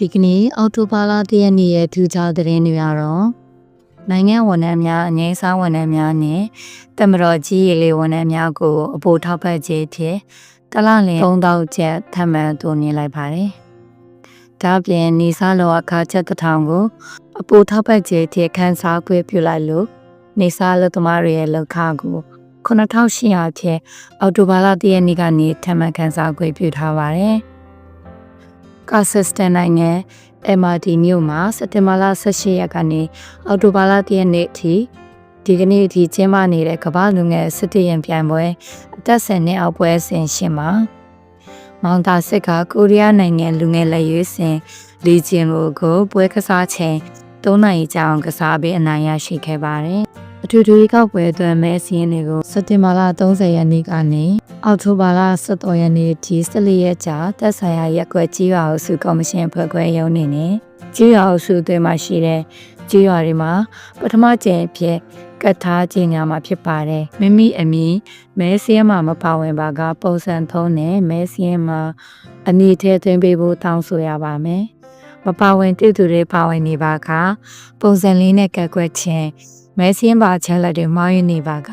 ဒီကနေ့အောက်တိုဘာလ၁ရက်နေ့ရဲ့ထူးခြားသတင်းတွေကတော့နိုင်ငံဝန်ထမ်းများအငြိမ်းစားဝန်ထမ်းများနဲ့တမတော်ကြီးရေလေးဝန်ထမ်းများကိုအပိုထောက်ပံ့ခြင်းဖြစ်တလလင်3000ကျပ်ထပ်မံတိုးမြင့်လိုက်ပါတယ်။ဒါ့အပြင်နေစားလောအခါချက်တစ်ထောင်ကိုအပိုထောက်ပံ့ခြင်းဖြစ်ခန်းစားခွင့်ပြုလိုက်လို့နေစားလက်သမားတွေရဲ့လောက်ခကို9800ဖြစ်အောက်တိုဘာလ၁ရက်နေ့ကနေထပ်မံခန်းစားခွင့်ပြုထားပါတယ်။ ကာဇက်စတန်နိုင်ငံ MRT မြို့မှာစက်တင်ဘာလ18ရက်ကနေအောက်တိုဘာလ1ရက်နေ့အထိဒီကနေ့အထိကျင်းပနေတဲ့ကမ္ဘာလူငယ်စစ်တရင်ပြိုင်ပွဲအသက်10နှစ်အောက်ပွဲအဆင့်ရှင်မှာမောင်တာစစ်ကကိုရီးယားနိုင်ငံလူငယ်လက်ရွေးစင်လီဂျင်ကိုကိုပွဲကစားချိန်3နိုင်ကြာအောင်ကစားပြီးအနိုင်ရရှိခဲ့ပါတယ်။ အထူးထူးကောက်ပွဲအတွက်မဲအစင်းတွေကိုစက်တင်ဘာလ30ရက်နေ့ကနေအောက်တိုဘာလ17ရက်နေ့ထိ14ရက်ကြာတက်ဆိုင်ရာရက်ကွက်ကြီးရွာအုပ်စုကော်မရှင်ဖွဲ့ခွဲရုံးနေနဲ့ကြီးရွာအုပ်စုအတွင်းမှာရှိတဲ့ကြီးရွာတွေမှာပထမကျရင်ဖြစ်ကတ်ထားခြင်းညာမှာဖြစ်ပါတယ်မိမိအမည်မဲစင်းမှာမပါဝင်ပါကပုံစံထုံးနဲ့မဲစင်းမှာအမည်ထဲသွင်းပေးဖို့တောင်းဆိုရပါမယ်မပါဝင်တည်သူတွေပါဝင်နေပါကပုံစံလေးနဲ့ကတ်ကွက်ခြင်း မဲစင်းပါချက်လက်တွေမှားယွင်းနေပါက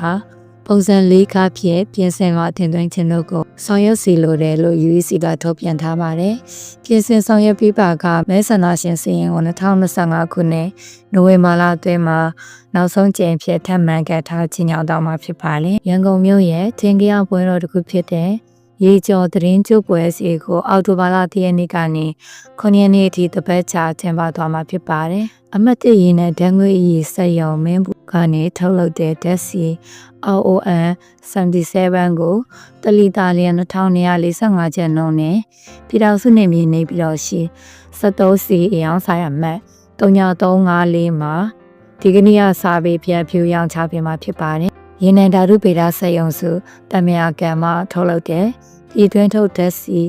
ပုံစံလေးကားဖြင့်ပြင်ဆင်ကတင်သွင်းခြင်းတို့ကိုဆောင်ရွက်စီလိုတယ်လို့ UEC ကထုတ်ပြန်ထားပါတယ်။ပြင်ဆင်ဆောင်ရွက်ပြီးပါကမဲဆန္ဒရှင်စီရင်ကို2025ခုနှစ်နိုဝင်ဘာလအတွင်းမှာနောက်ဆုံးကြိမ်ဖြစ်ထပ်မံကထားခြင်းကြောင့်တော့မှာဖြစ်ပါလေ။ရန်ကုန်မြို့ရဲ့ထင်ကြီးပွဲတော်တစ်ခုဖြစ်တဲ့ရေကျော်သတင်းကျုပ်ပွဲစီကိုအောက်တိုဘာလ10ရက်နေ့ကနေ9ရက်နေ့အထိတပတ်ကြာကျင်းပသွားမှာဖြစ်ပါတယ်။အမတ်တရင်းနဲ့ဓာတ်ငွေရည်စက်ရုံမင်းဘူး ကနေထုတ်လုပ်တဲ့ဓာတ်စီ RON 77ကိုတလီတာလျန်2245ကျပ်နှုန်းနဲ့ပြည်တော်စုနေမြေနေပြီးတော့ရှိ73စီအယောင်ဆိုင်ရမှတ်3354မှာဒီကနေ့ကစာပေဖြတ်ဖြူရောင်းချပြမှာဖြစ်ပါတယ်။ရေနံဓာတုပေတာစက်ရုံစုတမယာကံမှာထုတ်လုပ်တဲ့ပြည်တွင်းထုတ်ဓာတ်စီ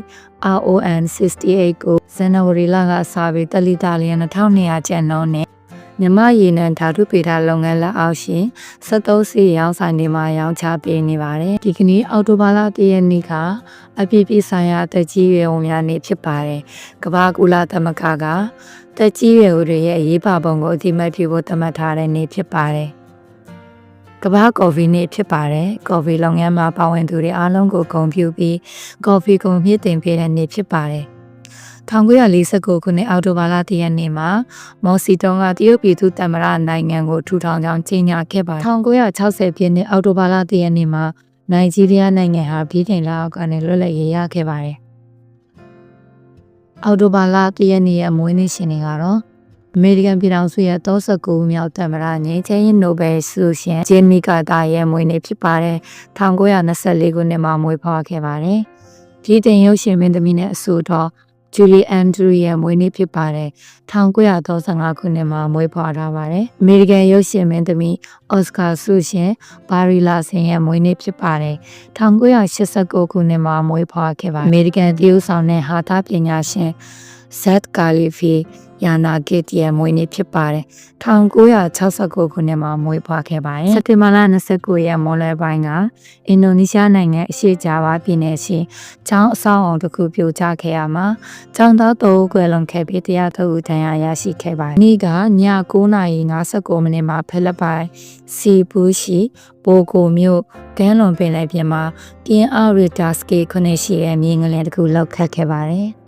RON 68ကိုဇန်နဝါရီလကစာပေတလီတာလျန်2200ကျပ်နှုန်းနဲ့ မြမရေနံဓာတုပေတာလုပ်ငန်းလက်အောက်ရှင်73စီရောင်းဆိုင်တွေမှာရောင်းချပေးနေပါတယ်ဒီကနေ့အော်တိုဘာလ1ရက်နေ့ကအပြည့်ပြည့်ဆိုင်ရာတက်ကြီးရွယ်ဝင်များနေ့ဖြစ်ပါတယ်ကမ္ဘာကူလာသမဂ္ဂကတက်ကြီးရွယ်တွေရဲ့အရေးပါပုံကိုအတိမတ်ပြုဖို့သတ်မှတ်ထားတဲ့နေ့ဖြစ်ပါတယ်ကမ္ဘာကော်ဖီနေ့ဖြစ်ပါတယ်ကော်ဖီလုပ်ငန်းမှာပါဝင်သူတွေအားလုံးကိုဂုဏ်ပြုပြီးကော်ဖီကိုမြင့်တင်ပေးတဲ့နေ့ဖြစ်ပါတယ် 1949ခုနှစ်အောက်တိုဘာလ10ရက်နေ့မှာမော်စီတုံးကတရုတ်ပြည်သူ့သမ္မတနိုင်ငံကိုထူထောင်ကြောင်းကြေညာခဲ့ပါတယ်1960ပြည့်နှစ်အောက်တိုဘာလ10ရက်နေ့မှာနိုင်ဂျီးရီးယားနိုင်ငံဟာပြည်ထိုင်လာအောက်ကနေလွတ်လပ်ရေးရခဲ့ပါတယ်အောက်တိုဘာလ10ရက်နေ့ရဲ့အမွေးနေ့ရှင်တွေကတော့အမေရိကန်ပြည်ထောင်စုရဲ့39မြောက်သမ္မတငြိမ်းချမ်းရေးနိုဘယ်ဆုရှင်ဂျင်မီကာတာရဲ့မွေးနေ့ဖြစ်ပါတယ်1924ခုနှစ်မှာမွေးဖွားခဲ့ပါတယ်ပြည်တင်ရုပ်ရှင်မင်းသမီးနဲ့အဆိုတော် ဂျူလီအန်ဒရူရဲ့မွေးနေ့ဖြစ်ပါတယ်1935ခုနှစ်မှာမွေးဖွားထားပါတယ်အမေရိကန်ရုပ်ရှင်မင်းသမီးအော်စကာဆုရှင်ဘာရီလာဆင်ရဲ့မွေးနေ့ဖြစ်ပါတယ်1989ခုနှစ်မှာမွေးဖွားခဲ့ပါတယ်အမေရိကန်သီးဆောင်တဲ့ဟာတာပညာရှင် ဇက်ကာလီဖီယာနာဂစ်ရဲ့မွေးနေ့ဖြစ်ပါတယ်1969ခုနှစ်မှာမွေးဖွားခဲ့ပါတယ်စက်တင်ဘာလ29ရက်မော်လယ်ပိုင်းကအင်ဒိုနီးရှားနိုင်ငံအရှေ့ဂျာဗာပြည်နယ်ရှိချောင်းအဆောင်အောင်တစ်ခုပြိုကျခဲ့ရမှာချောင်းသားသုံးဦးကွယ်လွန်ခဲ့ပြီးတရားထုတ်ဦးဒဏ်ရာရရှိခဲ့ပါတယ်။နေ့ကည9:59မိနစ်မှာဖိလစ်ပိုင်စီဘူးရှိဘိုကိုမြို့ကမ်းလွန်ပင်လယ်ပြင်မှာပြင်းအားရီတာစကေခုနှစ်ရှိတဲ့မြေငလျင်တစ်ခုလောက်ခတ်ခဲ့ပါတယ်။